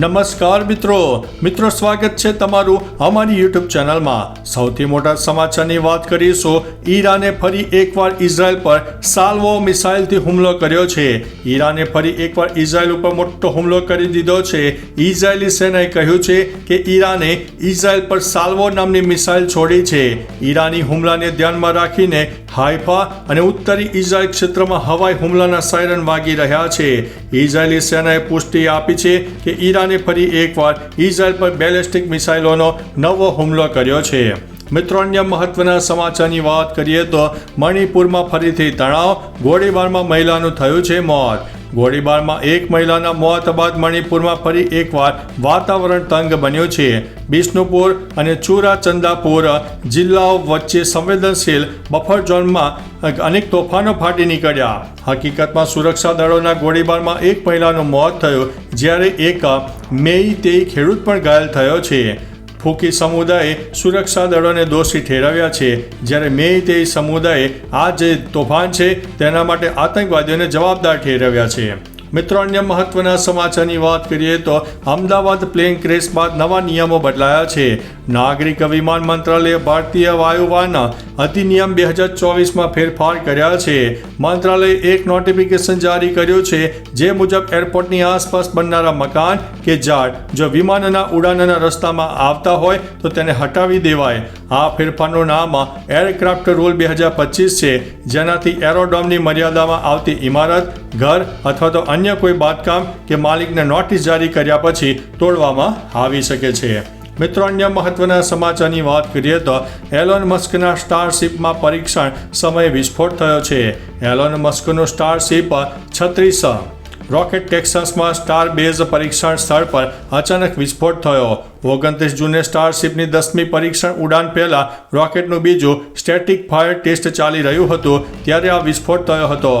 નમસ્કાર મિત્રો. મિત્રો, સ્વાગત છે તમારું અમારી યુટ્યુબ ચેનલમાં. સૌથી મોટા સમાચારની વાત કરીશું. ઈરાને ફરી એકવાર ઇઝરાયલ પર સાલ્વો મિસાઇલથી હુમલો કર્યો છે. ઈરાને ફરી એકવાર ઇઝરાયલ ઉપર મોટો હુમલો કરી દીધો છે. ઇઝરાયેલી સેનાએ કહ્યું છે કે ઈરાને ઇઝરાયલ પર સાલ્વો નામની મિસાઇલ છોડી છે. ઈરાની હુમલાને ધ્યાનમાં રાખીને હાઇફા અને ઉત્તરી ઇઝરાયલ ક્ષેત્રમાં હવાઈ હુમલાના સાયરન વાગી રહ્યા છે. ઇઝરાયેલી સેનાએ પુષ્ટિ આપી છે કે ઈરાને ફરી એકવાર ઇઝરાયલ પર બેલેસ્ટિક મિસાઇલોનો નવો હુમલો કર્યો છે. મિત્રો, અન્ય મહત્વના સમાચારની વાત કરીએ તો મણિપુરમાં ફરીથી તણાવ, ગોળીબારમાં મહિલાનું થયું છે મોત. ગોળીબારમાં એક મહિલાના મોત બાદ મણિપુરમાં ફરી એકવાર વાતાવરણ તંગ બન્યું છે. બિષ્ણુપુર અને ચુરાચંદાપુર જિલ્લાઓ વચ્ચે સંવેદનશીલ બફર ઝોનમાં અનેક તોફાનો ફાટી નીકળ્યા. હકીકતમાં સુરક્ષા દળોના ગોળીબારમાં એક મહિલાનું મોત થયું, જ્યારે એક મેઈ તે ખેડૂત પણ ઘાયલ થયો છે. ફૂકી સમુદાયે સુરક્ષા દળોને દોષી ઠેરવ્યા છે. જ્યારે મેઈ તે સમુદાયે આ જે તોફાન છે, તેના માટે આતંકવાદીઓને જવાબદાર ઠેરવ્યા છે. મિત્રો, અન્ય મહત્વના સમાચારની વાત કરીએ તો અમદાવાદ પ્લેન ક્રેશ બાદ નવા નિયમો બદલાયા છે. નાગરિક વિમાન મંત્રાલયે ભારતીય વાયુવાના અધિનિયમ બે હજાર ચોવીસમાં ફેરફાર કર્યા છે. મંત્રાલયે એક નોટિફિકેશન જારી કર્યું છે જે મુજબ એરપોર્ટની આસપાસ બનનારા મકાન કે ઝાડ જો વિમાનના ઉડાનના રસ્તામાં આવતા હોય તો તેને હટાવી દેવાય. આ ફેરફારનું નામ એરક્રાફ્ટ રૂલ બે હજાર પચીસ છે, જેનાથી એરોડોમની મર્યાદામાં આવતી ઇમારત, ઘર અથવા તો અન્ય કોઈ બાંધકામ કે માલિકને નોટિસ જારી કર્યા પછી તોડવામાં આવી શકે છે. મિત્રો, અન્ય મહત્વના સમાચારની વાત કરીએ તો એલોન મસ્કના સ્ટારશિપમાં પરીક્ષણ સમયે વિસ્ફોટ થયો છે. એલોન મસ્કનું સ્ટારશિપ છત્રીસ રોકેટ ટેક્સાસમાં સ્ટાર બેઝ પરીક્ષણ સ્થળ પર અચાનક વિસ્ફોટ થયો. ઓગણત્રીસ જૂને સ્ટારશિપની દસમી પરીક્ષણ ઉડાન પહેલાં રોકેટનું બીજું સ્ટેટિક ફાયર ટેસ્ટ ચાલી રહ્યું હતું, ત્યારે આ વિસ્ફોટ થયો હતો.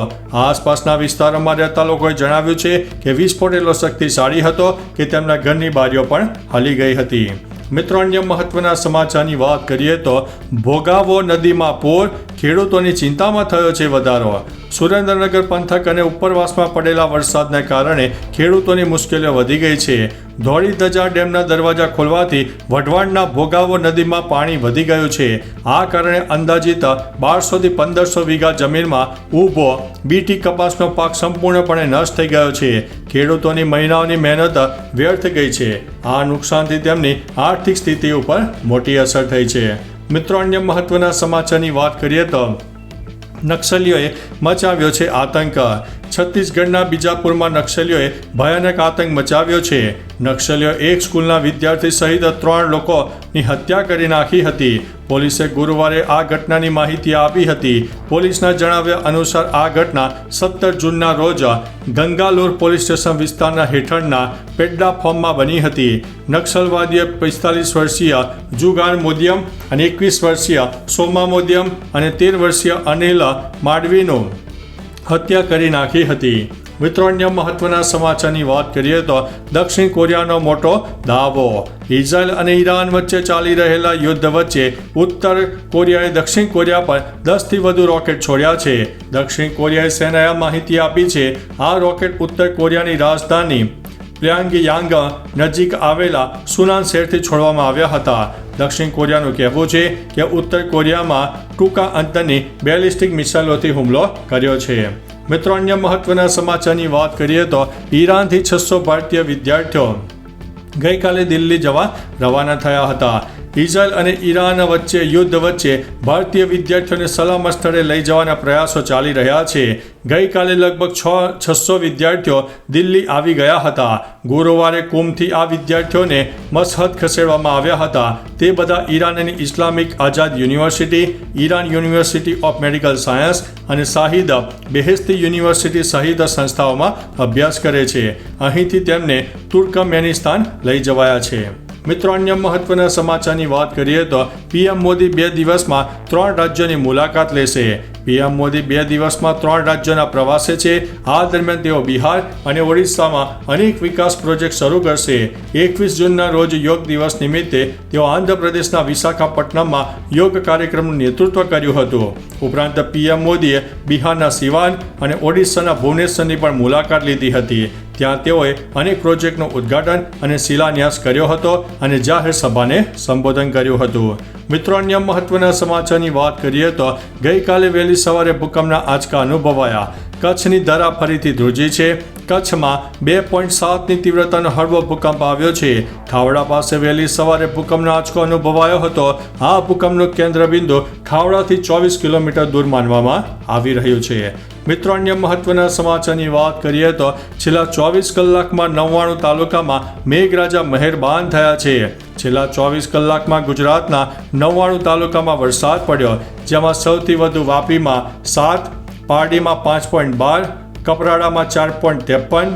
આસપાસના વિસ્તારોમાં રહેતા લોકોએ જણાવ્યું છે કે વિસ્ફોટ એટલો શક્તિશાળી હતો કે તેમના ઘરની બારીઓ પણ હલી ગઈ હતી. મિત્રો, અન્ય મહત્વના સમાચારની વાત કરીએ તો ભોગાવો નદીમાં પૂર ખેડૂતોની ચિંતામાં થયો છે વધારો. સુરેન્દ્રનગર પંથક અને ઉપરવાસમાં પડેલા વરસાદને કારણે ખેડૂતોની મુશ્કેલીઓ વધી ગઈ છે. ધોળી ધજા ડેમના દરવાજા ખોલવાથી વઢવાણના ભોગાવો નદીમાં પાણી વધી ગયું છે. આ કારણે અંદાજિત બારસોથી પંદરસો વીઘા જમીનમાં ઊભો બીટી કપાસનો પાક સંપૂર્ણપણે નષ્ટ થઈ ગયો છે. ખેડૂતોની મહિનાઓની મહેનત વ્યર્થ ગઈ છે. આ નુકસાનથી તેમની આર્થિક સ્થિતિ ઉપર મોટી અસર થઈ છે. મિત્રો, અન્ય મહત્વના સમાચારની વાત કરીએ તો નક્સલીઓએ મચાવ્યો છે આતંક. છત્તીસગઢના બીજાપુરમાં નક્સલીઓએ ભયાનક આતંક મચાવ્યો છે. નક્સલીઓ એક સ્કૂલના વિદ્યાર્થી સહિત ત્રણ લોકોની હત્યા કરી નાખી હતી. પોલીસે ગુરુવારે આ ઘટનાની માહિતી આપી હતી. પોલીસના જણાવ્યા અનુસાર આ ઘટના સત્તર જૂનના રોજ ગંગાલુર પોલીસ સ્ટેશન વિસ્તારના હેઠળના પેડ્ડા ફોર્મમાં બની હતી. નક્સલવાદીએ પિસ્તાલીસ વર્ષીય જુગાન મોદિયમ અને એકવીસ વર્ષીય સોમા મોદિયમ અને તેર વર્ષીય અનિલ માડવીનું હત્યા કરી નાખી હતી. મિત્રો અન્ય મહત્વના સમાચારની વાત કરીએ તો દક્ષિણ કોરિયાનો મોટો દાવો. ઇઝરાયલ અને ઈરાન વચ્ચે ચાલી રહેલા યુદ્ધ વચ્ચે ઉત્તર કોરિયાએ દક્ષિણ કોરિયા પર દસથી વધુ રોકેટ છોડ્યા છે. દક્ષિણ કોરિયાએ સેનાએ માહિતી આપી છે, આ રોકેટ ઉત્તર કોરિયાની રાજધાની પ્યાંગયાંગ નજીક આવેલા સુનાન શહેરથી છોડવામાં આવ્યા હતા. દક્ષિણ કોરિયાનું કહેવું છે કે ઉત્તર કોરિયામાં ટૂંકા અંતરની બેલિસ્ટિક મિસાઇલોથી હુમલો કર્યો છે. મિત્રો, અન્ય મહત્વના સમાચારની વાત કરીએ તો ઈરાનથી છસો ભારતીય વિદ્યાર્થીઓ ગઈકાલે દિલ્હી જવા રવાના થયા હતા. ઇઝરાયલ અને ઈરાન વચ્ચે યુદ્ધ વચ્ચે ભારતીય વિદ્યાર્થીઓને સલામત સ્થળે લઈ જવાના પ્રયાસો ચાલી રહ્યા છે. ગઈકાલે લગભગ છ છસો વિદ્યાર્થીઓ દિલ્હી આવી ગયા હતા. ગુરુવારે કુમથી આ વિદ્યાર્થીઓને મસહદ ખસેડવામાં આવ્યા હતા. તે બધા ઈરાનની Islamic Azad university, Iran university of medical science અને શાહિદ બેહેસ્તી યુનિવર્સિટી સહિત સંસ્થાઓમાં અભ્યાસ કરે છે. અહીંથી તેમને તુર્કમેનિસ્તાન લઈ જવાયા છે. મિત્રો, અન્ય મહત્વના સમાચારની વાત કરીએ તો પીએમ મોદી બે દિવસમાં ત્રણ રાજ્યોની મુલાકાત લેશે. પીએમ મોદી બે દિવસમાં ત્રણ રાજ્યોના પ્રવાસે છે. આ દરમિયાન તેઓ બિહાર અને ઓડિશામાં અનેક વિકાસ પ્રોજેક્ટ શરૂ કરશે. એકવીસ જૂનના રોજ યોગ દિવસ નિમિત્તે તેઓ આંધ્રપ્રદેશના વિશાખાપટ્ટનમમાં યોગ કાર્યક્રમનું નેતૃત્વ કર્યું હતું. ઉપરાંત પીએમ મોદીએ બિહારના સિવાન અને ઓડિશાના ભુવનેશ્વરની પણ મુલાકાત લીધી હતી. ત્યાં તેઓએ અનેક પ્રોજેક્ટનું ઉદ્ઘાટન અને શિલાન્યાસ કર્યો હતો અને જાહેર સભાને સંબોધન કર્યું હતું. મિત્રો, અન્ય મહત્વના સમાચારની વાત કરીએ તો ગઈકાલે વહેલી સવારે ભૂકંપના આંચકા અનુભવાયા. કચ્છની ધરા ફરીથી ધ્રુજી છે. કચ્છમાં બે પોઈન્ટ સાતની તીવ્રતાનો હળવો ભૂકંપ આવ્યો છે. ખાવડા પાસે વહેલી સવારે ભૂકંપનો આંચકો અનુભવાયો હતો. આ ભૂકંપનું કેન્દ્રબિંદુ ખાવડાથી ચોવીસ કિલોમીટર દૂર માનવામાં આવી રહ્યું છે. મિત્રો, અન્ય મહત્વના સમાચારની વાત કરીએ તો છેલ્લા ચોવીસ કલાકમાં નવ્વાણું તાલુકામાં મેઘરાજા મહેરબાન થયા છે. છેલ્લા ચોવીસ કલાકમાં ગુજરાતના નવ્વાણું તાલુકામાં વરસાદ પડ્યો, જેમાં સૌથી વધુ વાપીમાં સાત, પારડીમાં પાંચ પોઈન્ટ બાર કપરાડામાં ચાર પોઈન્ટ ત્રેપન,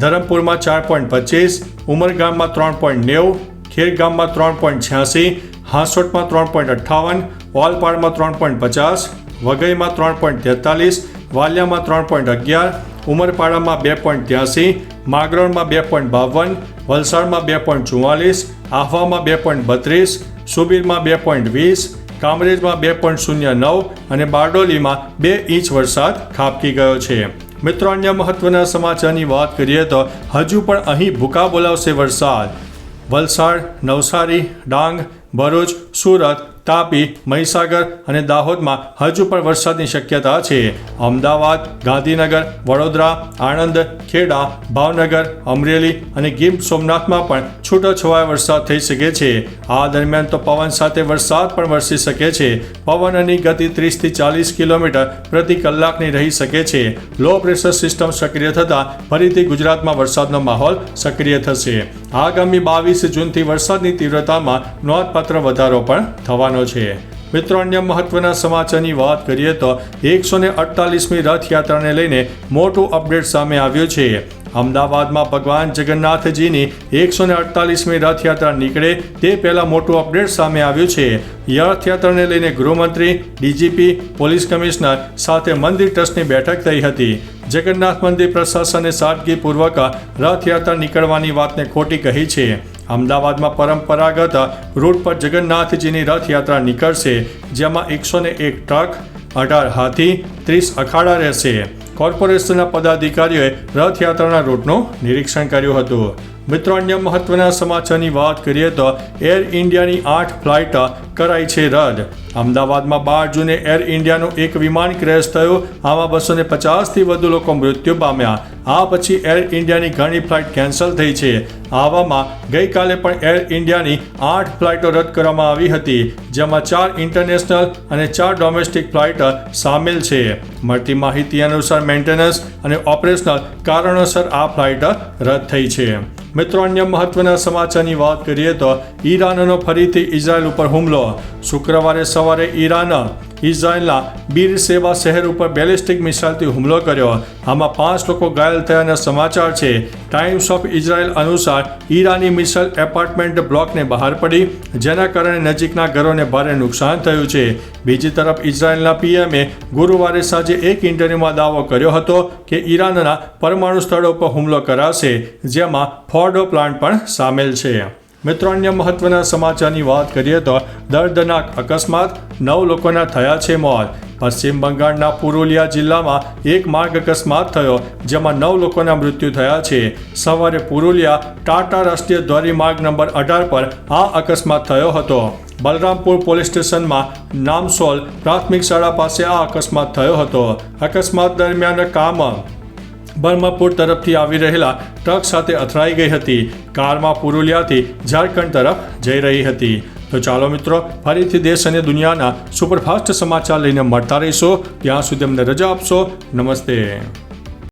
ધરમપુરમાં ચાર પોઈન્ટ પચીસ, ઉમરગામમાં ત્રણ પોઈન્ટ નેવું, ખેરગામમાં ત્રણ પોઈન્ટ છ્યાસી, હાંસોટમાં ત્રણ પોઈન્ટ અઠ્ઠાવન ઓલપાડમાં ત્રણ પોઈન્ટ પચાસ, વઘઈમાં ત્રણ પોઈન્ટ તેતાલીસ, વાલિયામાં ત્રણ પોઈન્ટ અગિયાર, ઉમરપાડામાં બે પોઈન્ટ ત્યાસી, માગરોળમાં બે પોઈન્ટ બાવન, વલસાડમાં બે પોઈન્ટ ચુમ્માલીસ આહવામાં બે પોઈન્ટ બત્રીસ, સુબીરમાં બે પોઈન્ટ વીસ, કામરેજમાં બે પોઈન્ટ શૂન્ય નવ અને બારડોલીમાં બે ઇંચ વરસાદ ખાબકી ગયો છે. મિત્રો, અન્ય મહત્વના સમાચારની વાત કરીએ તો હજુ પણ અહીં ભૂકા બોલાવશે વરસાદ. વલસાડ, નવસારી, ડાંગ, ભરૂચ, સુરત તાપી, મહીસાગર અને દાહોદમાં હજુ પણ વરસાદની શક્યતા છે. અમદાવાદ, ગાંધીનગર, વડોદરા, આણંદ, ખેડા, ભાવનગર, અમરેલી અને ગીર સોમનાથમાં પણ છૂટોછવાયો વરસાદ થઈ શકે છે. આ દરમિયાન તો પવન સાથે વરસાદ પણ વરસી શકે છે. પવનની ગતિ ત્રીસથી ચાલીસ કિલોમીટર પ્રતિ કલાકની રહી શકે છે. લો પ્રેશર સિસ્ટમ સક્રિય થતાં ફરીથી ગુજરાતમાં વરસાદનો માહોલ સક્રિય થશે. આગામી બાવીસ જૂનથી વરસાદની તીવ્રતામાં નોંધપાત્ર વધારો પણ થવાનો છે. મિત્રો, અન્ય મહત્વના સમાચારની વાત કરીએ તો એકસો ને અડતાલીસમી રથયાત્રાને લઈને મોટું અપડેટ સામે આવ્યું છે. અમદાવાદમાં ભગવાન જગન્નાથજીની એકસો ને અડતાલીસમી રથયાત્રા નીકળે તે પહેલાં મોટું અપડેટ સામે આવ્યું છે. રથયાત્રાને લઈને ગૃહમંત્રી, ડીજીપી, પોલીસ કમિશનર સાથે મંદિર ટ્રસ્ટની બેઠક થઈ હતી. જગન્નાથ મંદિર પ્રશાસને સાદગીપૂર્વક રથયાત્રા નીકળવાની વાતને ખોટી કહી છે. અમદાવાદમાં પરંપરાગત રૂટ પર જગન્નાથજીની રથયાત્રા નીકળશે, જેમાં એકસો ને એક ટ્રક, અઢાર હાથી, ત્રીસ અખાડા રહેશે. કોર્પોરેશનના પદાધિકારીઓએ રથયાત્રાના રૂટનું નિરીક્ષણ કર્યું હતું. મિત્રો, અન્ય મહત્વના સમાચારની વાત કરીએ તો એર ઇન્ડિયાની આઠ ફ્લાઇટ કરાઈ છે રદ. અમદાવાદમાં બાર જૂને એર ઇન્ડિયાનું એક વિમાન ક્રેશ થયું. આમાં બસો ને પચાસથી વધુ લોકો મૃત્યુ પામ્યા. આ પછી એર ઇન્ડિયાની ઘણી ફ્લાઇટ કેન્સલ થઈ છે. આવામાં ગઈકાલે પણ એર ઇન્ડિયાની આઠ ફ્લાઇટો રદ કરવામાં આવી હતી, જેમાં ચાર ઇન્ટરનેશનલ અને ચાર ડોમેસ્ટિક ફ્લાઇટ સામેલ છે. મળતી માહિતી અનુસાર મેન્ટેનન્સ અને ઓપરેશનલ કારણોસર આ ફ્લાઇટ રદ થઈ છે. મિત્રો, અન્ય મહત્વના સમાચારની વાત કરીએ તો ઈરાનનો ફરીથી ઇઝરાયલ ઉપર હુમલો. શુક્રવારે સવારે ઈરાન ઇઝરાયલના બીર સેવા શહેર ઉપર બેલિસ્ટિક મિસાઇલથી હુમલો કર્યો. આમાં પાંચ લોકો ઘાયલ થયાના સમાચાર છે. ટાઈમ્સ ઓફ ઇઝરાયલ અનુસાર ઈરાની મિસાઇલ એપાર્ટમેન્ટ બ્લોકને બહાર પડી, જેના કારણે નજીકના ઘરોને ભારે નુકસાન થયું છે. બીજી તરફ ઇઝરાયલના પીએમએ ગુરુવારે સાંજે એક ઇન્ટરવ્યુમાં દાવો કર્યો હતો કે ઈરાનના પરમાણુ સ્થળો પર હુમલો કરાશે, જેમાં ફોર્ડો પ્લાન્ટ પણ સામેલ છે. મિત્રો, અન્ય મહત્વના સમાચારની વાત કરીએ તો દર્દનાક અકસ્માત નવ લોકોના થયા છે મોત. પશ્ચિમ બંગાળના પુરુલિયા જિલ્લામાં એક માર્ગ અકસ્માત થયો, જેમાં નવ લોકોના મૃત્યુ થયા છે. સવારે પુરુલિયા ટાટા રાષ્ટ્રીય ધોરીમાર્ગ નંબર અઢાર પર આ અકસ્માત થયો હતો. બલરામપુર પોલીસ સ્ટેશનમાં નામસોલ પ્રાથમિક શાળા પાસે આ અકસ્માત થયો હતો. અકસ્માત દરમિયાન કામ બર્માપુર તરફથી આવી રહેલા ટ્રક સાથે અથડાઈ ગઈ હતી. કારમાં પુરુલિયાથી ઝારખંડ તરફ જઈ રહી હતી. તો ચાલો મિત્રો, ફરીથી દેશ અને દુનિયાના સુપરફાસ્ટ સમાચાર લઈને મળતા રહીશો. ત્યાં સુધી અમને રજા આપશો. નમસ્તે.